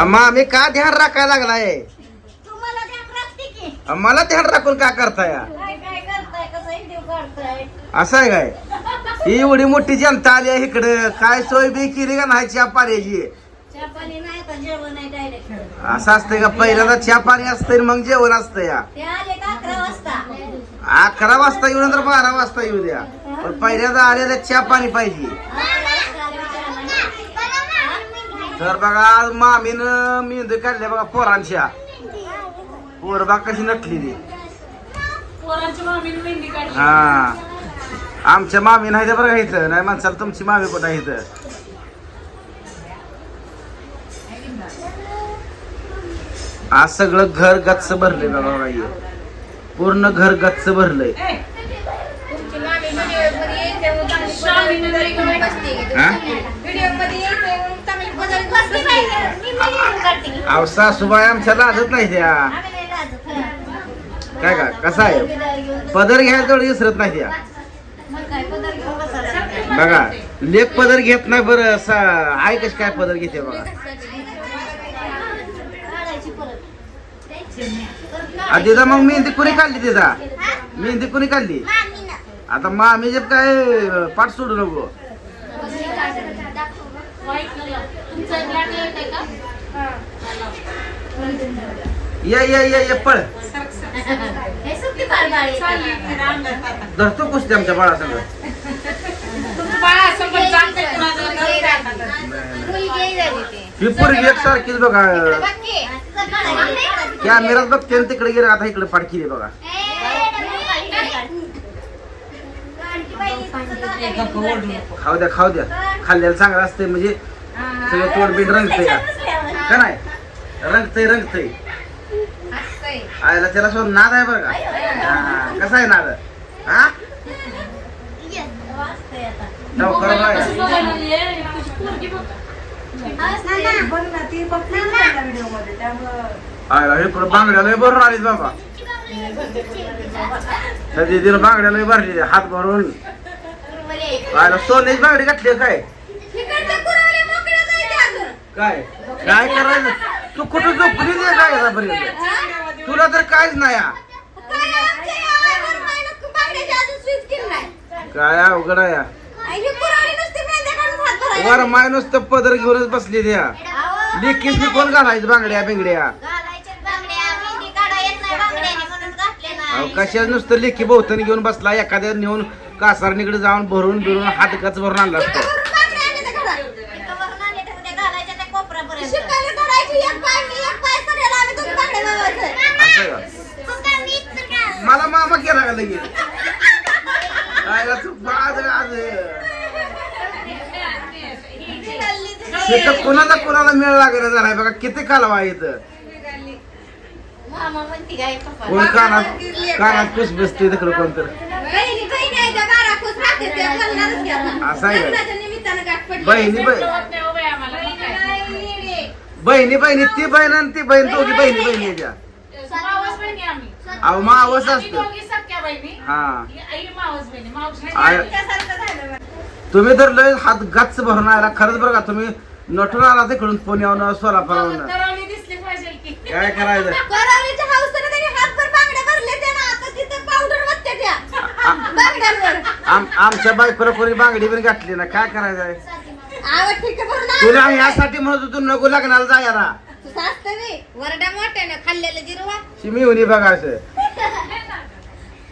अम्मा मी का ध्यान राखायला लागलाय? तुम्हाला ध्यान राखते की. अ, मला ध्यान राखून का करताय? काय काय करताय? कसं व्हिडिओ काढताय? असं आहे काय? ही एवढी मोठी जनता आली आहे इकडं. काय सोय बी केली का नाही चहा पाण्याची? चहा पाणी नाही तर जेवण नाही डायरेक्ट असं असतंय का? पहिल्यांदा चहा पाणी असतंय आणि मग जेवण असतं या ते आले का अकरा वाजता? अकरा वाजता येऊ नंतर बारा वाजता येऊ द्या. पण पहिल्यांदा आलेला चहा पाणी पाहिजे. आले. तर बघा आज मामीनं मेंदू काढल्या बघा पोरांच्या. पोर बघा कशी मेहंदी काढली. हा. आमच्या मामी नाही तर बरं इथं. नाही माणसाला तुमची मामी कुठं आहे इथं? आज सगळं घर गच्च भरलंय बघा बघा हे. पूर्ण घर गच्च भरलंय. हा? अहो सासूबाई आमच्या लाजत नाही त्या. काय का कसा आहे? पदर घ्यायला तेवढं विसरत नाही त्या. बघा लेख पदर घेत नाही बरं सा- आई कशी काय पदर घेते बघा. तिचा मग मेहंदी कुणी काढली तिचा मेहंदी कुणी काढली? आता आता मामी जे काय पाठ सोडू नको. व्हाईट कलर तुमचा ब्लॅक लाइट आहे का? ये ये ये ये पळ. हे सुट्टी. धरतो कुस्ती आमच्या बाळा. ही पोरगी एकसारखीच बघा. बघ. कॅमेरात आणि तिकडे गेले आता इकडे केली बघा. खाऊ द्या खाऊ द्या. खाल्ल्याला चांगलं असते म्हणजे सगळं तोड बीड रंगतंय का? नाही? रंगतंय रंगतंय. आयला त्याला सोड नाद आहे बरं का? कसा आहे नाद? हा. आयला हे भरून आलीत बाबा. त्या दीदीनं बांगड्या लय भरली हात भरून. आयला सोन्याची बांगडी घातली काय. काय काय करायचं तू कुठं झोपली नाही काय आतापर्यंत तुला तर काहीच नाही हा. काय अवघड आहे हा. वर माय नुसतं पदर घेऊनच बसली त्या लिकीच मी कोण घालायचं बांगड्या बिंगड्या अहो. कशाच नुसतं लेखी बहुतन घेऊन बसला एखाद्या नेऊन कासारणीकडे जाऊन भरून बिरून हात गच भरून आणला असतो? मला मामा केला का लगेच? कोणाला कोणाला मेळ लागला झालाय बघा किती कालवा इथं? कोण कानात कानात कुस बसते तिकडं कोण तर बहिणी बहिणी आहे त्या बारा खुश राहते त्या कलनारच घ्या. असं आहे. का? लग्नाच्या निमित्तानं गाठ पडली. बहिणी बहीण. बहिणी बहिणी ती बहीण आणि ती बहीण दोघी बहिणी बहिणी बहिणी आम्ही. अहो मावस असतो दोघी सख्या बहिणी. हा. तुम्ही तर लय हात गच्च भरून आला. खरंच बरं का तुम्ही नटून आला तिकडून पुण्याहून सोलापूरहून काय करायचं करावलीच्या हौसेनं त्यांनी हातभर बांगड्या भरले त्या ना आता तिथं पावडर वाटते त्या बांगड्यांवर आम आमच्या बायकोला कोणी बांगडी पण घातली ना काय आहे भरून तुला. यासाठी म्हणत होतो नको लग्नाला जायला तू बी. वरडा खाल्लेलं जिरवा. शिमी होणी बघा असं.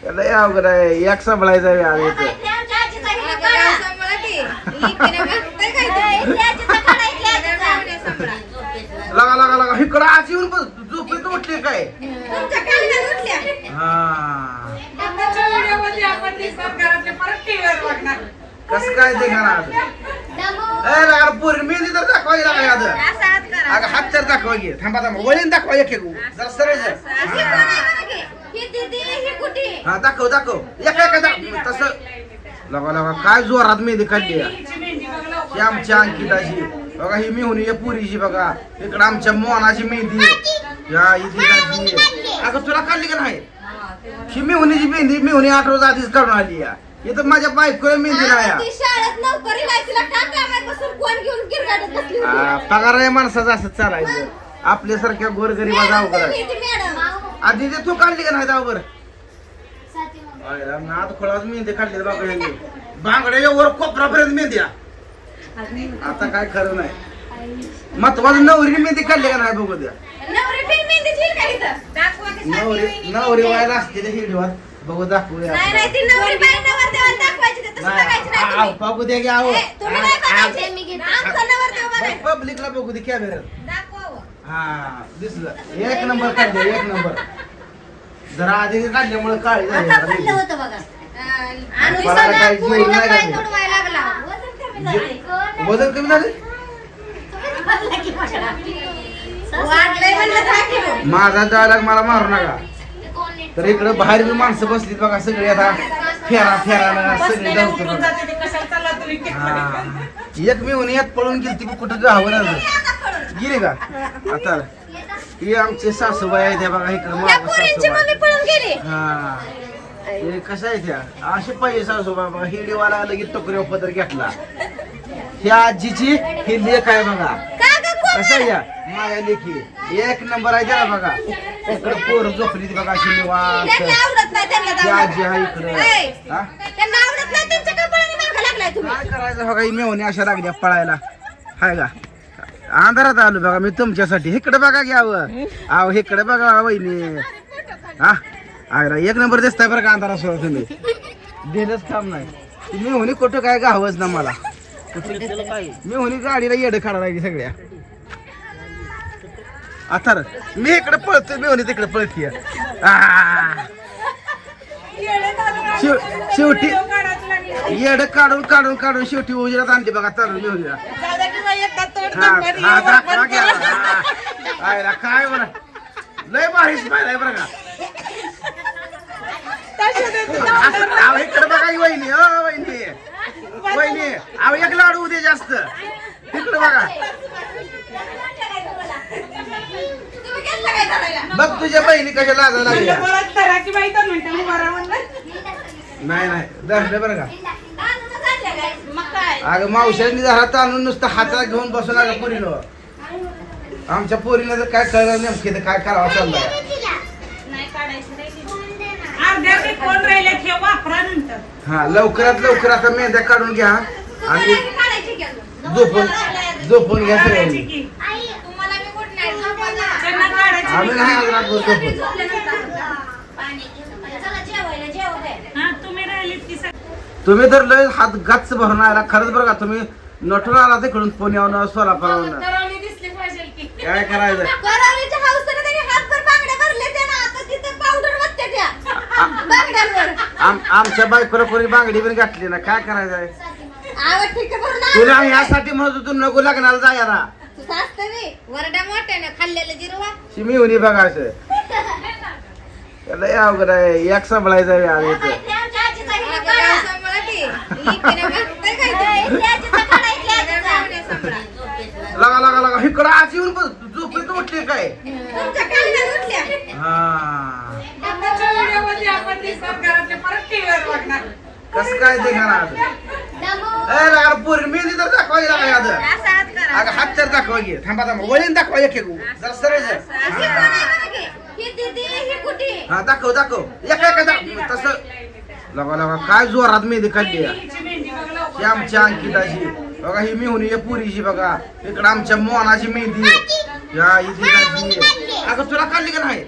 त्याला अवघड आहे एक सांभाळायचं आहे इथं. लगा लगा लगा इकडं आज येऊन बस झोपेत उठली काय तुमच्या कालव्यात उठल्या. हा आताच्या व्हिडिओमध्ये आपण दिसणार घरातले परत टीव्हीवर बघणार कस काय ते घरा आज? दमू. ए लगा पोरी मेहंदी तर दाखवायला लागली. अगं हात तर दाखवा घे थांबा थांबा. वळीन दाखवा एक एक. जरा सरळ जर. ही दीदी, ही कुठी? हा दाखव दाखव. एक एक दाखव. तसं. लगा लगा काय जोरात मेहंदी काढली. ही आमच्या अंकिताची. बघा ही मिहुनी या पुरीची बघा. इकडं आमच्या मोहनाची मेहंदी. या इथे अगं तुला काढली का नाही? ही मिहुनीची मेहंदी मिहुनी आठ रोज आधीच काढून आली या. इथं माझ्या बायकोला मेहंदी आणि लाया ती शाळेत नोकरी नाही तिला टाक कामापासून कोण घेऊन गिरगाडत बसली होती. आ, पगार आहे माणसाचं असं चालायचं. आपल्यासारख्या गोरगरीबाचा मॅडम अवघड बोलली मॅडम. आधी ते तू काढली का नाही जाऊ बरं नाद खोळाच मेहंदी काढली बघा यांनी. बांगड्या वर कोपरापर्यंत मेहंदी. आता काय खरं नाही. महत्वाचं नवरी मेहंदी काढली का नाही बघू द्या. नवरी बिन मेहंदीची का इथं? दाखवा की नवरी व्हायला असते बघू दाखवूया नाही नाही ती नवरी बाई नवरदेवाला दाखवायची ते तसं बघायची नाही आव, तुम्ही. बघू द्या की आहो ए, तुम्ही नाही बघायची. आमचा नवरदेव बघायचा. पब्लिकला बघू दे दाखवा हो. हा दिसलं एक नंबर काढले एक नंबर जरा आधी काढल्यामुळे काळी झाली आता जरा पडलं मेहंदी. होतं बघा. अं, आणि मला सगळ्या काय पोरीला जेवण नाही पाय घातलं. तोडवायला लागला. वजन कमी झालंय. वजन कमी झाले वाढलंय म्हणलं. माझा डायलॉग मला मारू नका तर इकडे बाहेर माणसं बसलीत बघा सगळे आता. फेरा फेराला सगळे हा. एक मी यात पळून गेली ती कुठं गावं आता पळून. गेली का? आता ही आमची सासूबाई आहे त्या बघा इकडे मागं सासूबाई. हा. हे कसं आहे त्या असे पाहिजे सासूबाई बघा हिडीवाला आलं की टोकऱ्या पदर घेतला. ह्या आजीची ही लेख आहे बघा? कसं या? माझ्या लेखी एक नंबर आहे त्याला बघा. इकडे पोर झोपली ती बघा अशी निवांत. त्यांना आवडत नाही त्यांना ती आजी आहे. इकडे. ऐ, हा? त्यांना आवडत नाही त्यांच्या कपड्याने मागं लागलाय तुम्ही. काय करायचं बघा ही मेवणी अशा लागल्या पळायला. हाय का? अंधारात आलो बघा मी तुमच्यासाठी. इकडे बघा घ्यावं अहो इकडे बघा वहिनी. हा? आयला एक नंबर दिसताय बरं का अंधारा सुद्धा तुम्ही. दिलंच काम नाही. ती कुठं काय गावच ना मला. मेहुणी गाडीला येडं काढा लागली सगळ्या. आता मी इकडे पळतोय मेहुणी तिकडे पळतीय. शेव- शेवटी. येड काढून काढून काढून शेवटी उजेडात आणली बघा चालू मेहुणीला जाऊ द्या की बाई, एकदा तोंड हा दाखवा, हा रिओ दाखवा बंद घ्या. करा. हा. आयला काय बरं लय स्माईल आहे बरं का अहो इकडे बघा ही वहिनी हो वहिनी वहिनी अहो एक लाडू उद्या जास्त इकडे बघा तुम्ही गेलता काय करायला? बघ तुझ्या बहिणी कशा लाजा म्हणलं लागल्या परत धरा की बाई दोन मिनिटं उभा राहा म्हणलं. नाही नाही धरलं बरं का आणले काय? मग काय? अगं मावशांनी घरात आणून नुसतं हातात घेऊन बसून अगं पोरीनं आमच्या पोरीनं तर काय कळलं नेमके तर काय करावं चाललंय नाही काढायचं नाही. अर्ध्या ते कोण राहिले हे वापरा नंतर हा लवकरात लवकर आता मेंढ्या काढून घ्या आणि तुम्हाला बी काढायची की अजून? झोपून झोपून घ्या काढायची सगळ्यांनी की तुम्हाला बी गुड नाईट झोपायला. त्यांना काढायची आम्ही नाही आज. हा तुम्ही राहिलीत की सग- तुम्ही तर लय हात गच्च भरून आला. खरंच बरं का तुम्ही नटून आला तिकडून पुण्याहून सोलापूरहून तरवली दिसली पाहिजे की. काय करायचं? करावीच्या हौसेने त्यांनी हातभर बांगड्या भरले ते ना आता तिथं पावडर वाटते त्या. बांगड्यांवर. आम आमच्या बायकोला कोणी बांगडी पण घातली ना काय करायचंय? आवड ठीक भरून आण. तुला ह्यासाठी म्हणत होतो नको लग्नाला जायला. तुझं असतं बे. वरडा मोठ्यानं खाल्लेलं जिरवा. शिमी होणी बघा असं. लय अवघड आहे एक सांभाळायचं आहे आम्ही इथं. ते? लगा लगा लगा. इकडं आज येऊन बस, झोपेत उठली काय. हा. आताच्या व्हिडिओमध्ये आपण दिसणार घरातले परत टीव्हीवर बघणार कस काय ते घरात? ए लगा पोरी मेहंदी तर दाखवा गेला काय आता. अगं हात तर दाखवा घे थांबा थांबा. वळीन दाखवा एक एक. जरा सरळ जा. ही. दाखव दाखव. एका एका दाखव. तसं लगा लगा काय जोरात मेहंदी काढली ही. आमच्या अंकिताची. बघा ही मेहुणी आहे पुरीची बघा. इकडं आमच्या मोहनाची मेहंदी. या इथे अगं तुला काढली का नाही?